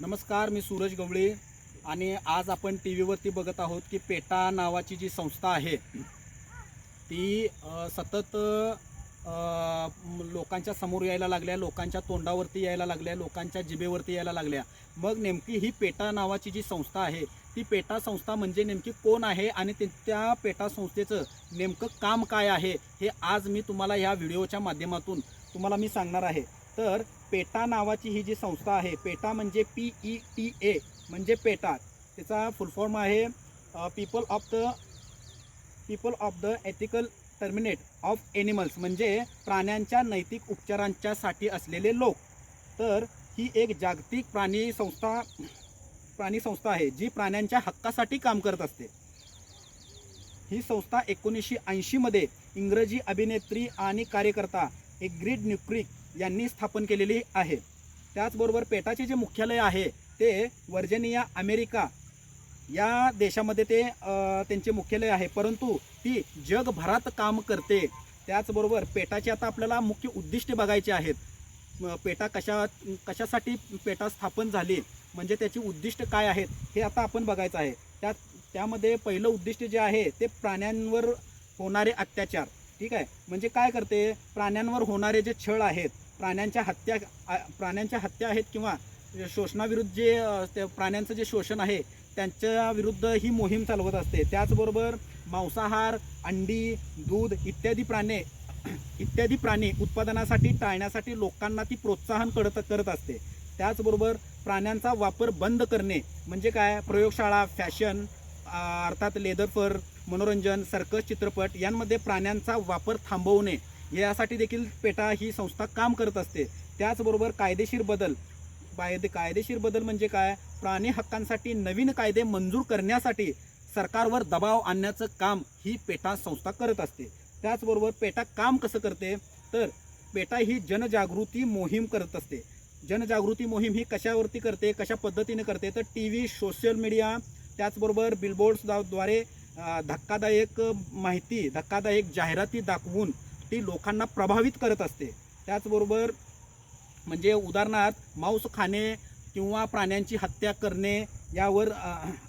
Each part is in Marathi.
नमस्कार मी सूरज गवळे आणि आज आपण टी व्हीवरती बघत आहोत की पेटा नावाची जी संस्था आहे ती सतत लोकांच्या समोर यायला लागल्या लोकांच्या तोंडावरती यायला लागल्या लोकांच्या जिभेवरती यायला लागल्या. मग नेमकी ही पेटा नावाची जी संस्था आहे ती पेटा संस्था म्हणजे नेमकी कोण आहे आणि ते त्या पेटा संस्थेचं नेमकं काम काय आहे हे आज मी तुम्हाला ह्या व्हिडिओच्या माध्यमातून तुम्हाला मी सांगणार आहे. तर पेटा नावाची ही जी संस्था आहे पेटा म्हणजे पी ई टी ए म्हणजे पेटा. त्याचा फुल फॉर्म आहे people of the people of the ethical terminate of animals म्हणजे प्राण्यांच्या नैतिक उपचारांच्यासाठी असलेले लोक. तर ही एक जागतिक प्राणी संस्था प्राणी संस्था आहे जी प्राण्यांच्या हक्कासाठी काम करत असते. ही संस्था एकोणीसशे ऐंशीमध्ये इंग्रजी अभिनेत्री आणि कार्यकर्ता एग्रीड न्युक्रिक यांनी स्थापन केलेली आहे. त्याचबरोबर पेटाचे जे मुख्यालय आहे ते वर्जेनिया अमेरिका या देशामध्ये ते त्यांचे मुख्यालय आहे. परंतु ती जगभरात काम करते. त्याचबरोबर पेटाचे आता आपल्याला मुख्य उद्दिष्टे बघायचे आहेत. पेटा कशा कशासाठी पेटा स्थापन झाली? म्हणजे त्याची उद्दिष्ट काय आहेत? हे आता आपण बघायचं आहे. त्यात त्यामध्ये पहिलं उद्दिष्ट जे आहे ते प्राण्यांवर होणारे अत्याचार. ठीक आहे? म्हणजे काय करते? प्राण्यांवर होणारे जे छळ आहेत प्राण्यांच्या हत्या प्राण्यांच्या हत्या आहेत किंवा शोषणाविरुद्ध जे ते प्राण्यांचं जे शोषण आहे त्यांच्या विरुद्ध ही मोहीम चालवत असते. त्याचबरोबर मांसाहार अंडी दूध इत्यादी प्राणे इत्यादी प्राणी उत्पादनासाठी टाळण्यासाठी लोकांना ती प्रोत्साहन करत करत असते. त्याचबरोबर प्राण्यांचा वापर बंद करणे म्हणजे काय? प्रयोगशाळा फॅशन अर्थात लेदर फर मनोरंजन सर्कस चित्रपट यांमध्ये प्राण्यांचा वापर थांबवणे यासाठी देखील पेटा ही संस्था काम करत असते. त्याचबरोबर कायदेशीर बदल. कायदे कायदेशीर बदल म्हणजे काय? प्राणी हक्कांसाठी नवीन कायदे मंजूर करण्यासाठी सरकारवर दबाव आणण्याचं काम ही पेटा संस्था करत असते. त्याचबरोबर पेटा काम कसं करते? तर पेटा ही जनजागृती मोहीम करत असते. जनजागृती मोहीम ही कशावरती करते? कशा पद्धतीने करते? तर टी व्ही सोशल मीडिया त्याचबरोबर बिलबोर्ड्सद्वारे धक्कादायक माहिती धक्कादायक जाहिराती दाखवून ती लोकांना प्रभावित करत असते. त्याचबरोबर म्हणजे उदाहरणार्थ मांस खाणे किंवा प्राण्यांची हत्या करणे यावर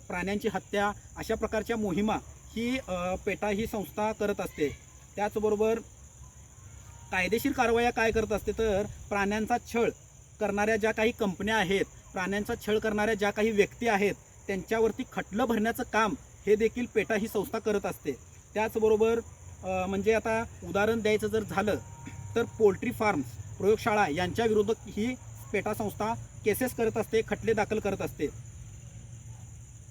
प्राण्यांची हत्या अशा प्रकारच्या मोहिमा ही पेटा ही संस्था करत असते. त्याचबरोबर कायदेशीर कारवाया काय करत असते तर प्राण्यांचा छळ करणाऱ्या ज्या काही कंपन्या आहेत प्राण्यांचा छळ करणाऱ्या ज्या काही व्यक्ती आहेत त्यांच्यावरती खटलं भरण्याचं काम हे देखील पेटा ही संस्था करत असते. त्याचबरोबर म्हणजे आता उदाहरण द्यायचं जर झालं तर पोल्ट्री फार्म्स प्रयोगशाळा यांच्या विरुद्ध ही पेटा संस्था केसेस करत असते खटले दाखल करत असते.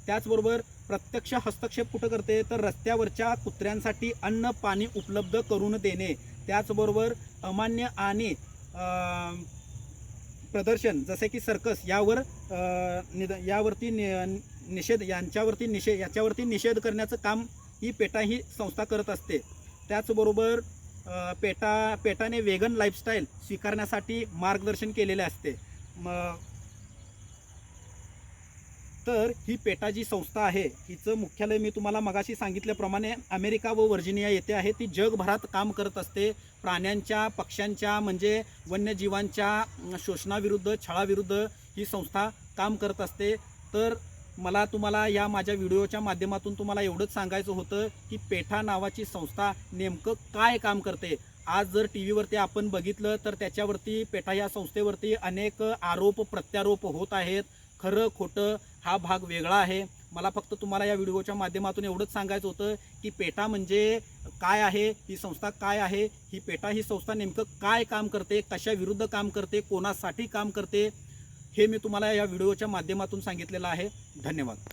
त्याचबरोबर प्रत्यक्ष हस्तक्षेप कुठं करते? तर रस्त्यावरच्या कुत्र्यांसाठी अन्न पाणी उपलब्ध करून देणे. त्याचबरोबर अमान्य आणि प्रदर्शन जसे की सर्कस यावर निद यावरती नि- निषेध यांच्यावरती निषेध याच्यावरती निषेध करण्याचं काम ही पेटा ही संस्था करत असते. त्याचबरोबर पेटा पेटाने वेगन लाईफस्टाईल स्वीकारण्यासाठी मार्गदर्शन केलेले असते. मग तर ही पेटा जी संस्था आहे हिचं मुख्यालय मी तुम्हाला मगाशी सांगितल्याप्रमाणे अमेरिका व व्हर्जिनिया येथे आहे. ती जगभरात काम करत असते. प्राण्यांच्या पक्ष्यांच्या म्हणजे वन्यजीवांच्या शोषणाविरुद्ध छळाविरुद्ध ही संस्था काम करत असते. तर मला तुम्हाला या माझ्या व्हिडिओच्या माध्यमातून तुम्हाला एवढंच सांगायचं होतं की पेठा नावाची संस्था नेमकं काय काम करते? आज जर टी व्हीवरती आपण बघितलं तर त्याच्यावरती पेठा या संस्थेवरती अनेक आरोप प्रत्यारोप होत आहेत. खरं खोटं हा भाग वेगळा आहे. मला फक्त तुम्हाला या व्हिडिओच्या माध्यमातून एवढंच सांगायचं होतं की पेठा म्हणजे काय आहे? ही संस्था काय आहे? ही पेठा ही संस्था नेमकं काय काम करते? कशा विरुद्ध काम करते? कोणासाठी काम करते? हे मी तुम्हाला या व्हिडिओच्या माध्यमातून सांगितलेलं आहे. धन्यवाद.